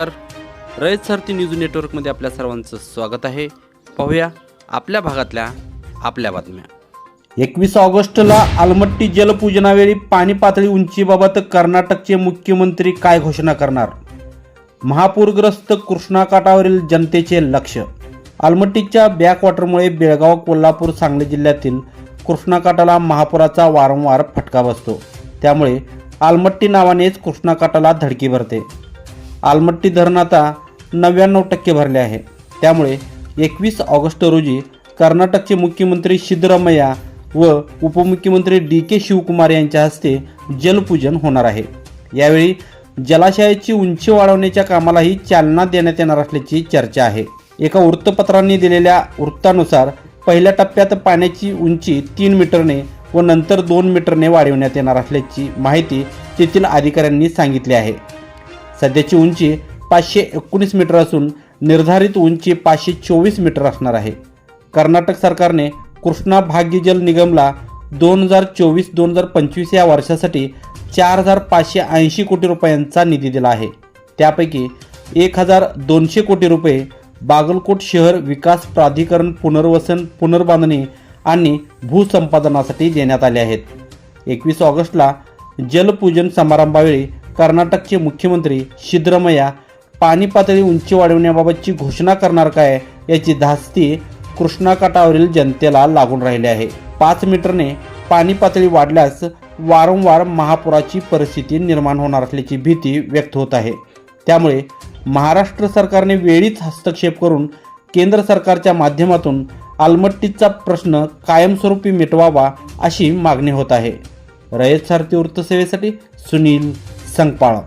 तर रयत सारथी न्यूज नेटवर्कमध्ये आपल्या सर्वांचं स्वागत आहे. पाहूया आपल्या भागातल्या आपल्या बातम्या. एकवीस ऑगस्टला आलमट्टी जलपूजनावेळी पाणी पातळी उंचीबाबत कर्नाटकचे मुख्यमंत्री काय घोषणा करणार? महापूरग्रस्त कृष्णाकाठावरील जनतेचे लक्ष. आलमट्टीच्या बॅकवॉटरमुळे बेळगाव कोल्हापूर सांगली जिल्ह्यातील कृष्णाकाठाला महापुराचा वारंवार फटका बसतो. त्यामुळे आलमट्टी नावानेच कृष्णाकाठाला धडकी भरते. आलमट्टी धरण आता नव्याण्णव टक्के भरले आहे. त्यामुळे एकवीस ऑगस्ट रोजी कर्नाटकचे मुख्यमंत्री सिद्धरामय्या व उपमुख्यमंत्री डी के शिवकुमार यांच्या हस्ते जलपूजन होणार आहे. यावेळी जलाशयाची उंची वाढवण्याच्या कामालाही चालना देण्यात येणार असल्याची चर्चा आहे. एका वृत्तपत्रांनी दिलेल्या वृत्तानुसार पहिल्या टप्प्यात पाण्याची उंची तीन मीटरने व नंतर दोन मीटरने वाढवण्यात येणार असल्याची माहिती तेथील अधिकाऱ्यांनी सांगितली आहे. सध्याची उंची पाचशे एकोणीस मीटर असून निर्धारित उंची पाचशे चोवीस मीटर असणार आहे. कर्नाटक सरकारने कृष्णा भाग्य जल निगमला दोन हजार चोवीस दोन हजार पंचवीस या वर्षासाठी चार हजार पाचशे ऐंशी कोटी रुपयांचा निधी दिला आहे. त्यापैकी एक हजार दोनशे कोटी रुपये बागलकोट शहर विकास प्राधिकरण पुनर्वसन पुनर्बांधणी आणि भूसंपादनासाठी देण्यात आले आहेत. एकवीस ऑगस्टला जलपूजन समारंभावेळी कर्नाटकचे मुख्यमंत्री सिद्धरामय्या पाणी पातळी उंची वाढवण्याबाबतची घोषणा करणार काय याची धास्ती कृष्णाकाठावरील जनतेला लागून राहिली आहे. पाच मीटरने पाणी पातळी वाढल्यास वारंवार महापुराची परिस्थिती निर्माण होणार असल्याची भीती व्यक्त होत आहे. त्यामुळे महाराष्ट्र सरकारने वेळीच हस्तक्षेप करून केंद्र सरकारच्या माध्यमातून आलमट्टीचा प्रश्न कायमस्वरूपी मिटवावा अशी मागणी होत आहे. रयत सारथी वृत्तसेवेसाठी सुनील સંઘ પાળો.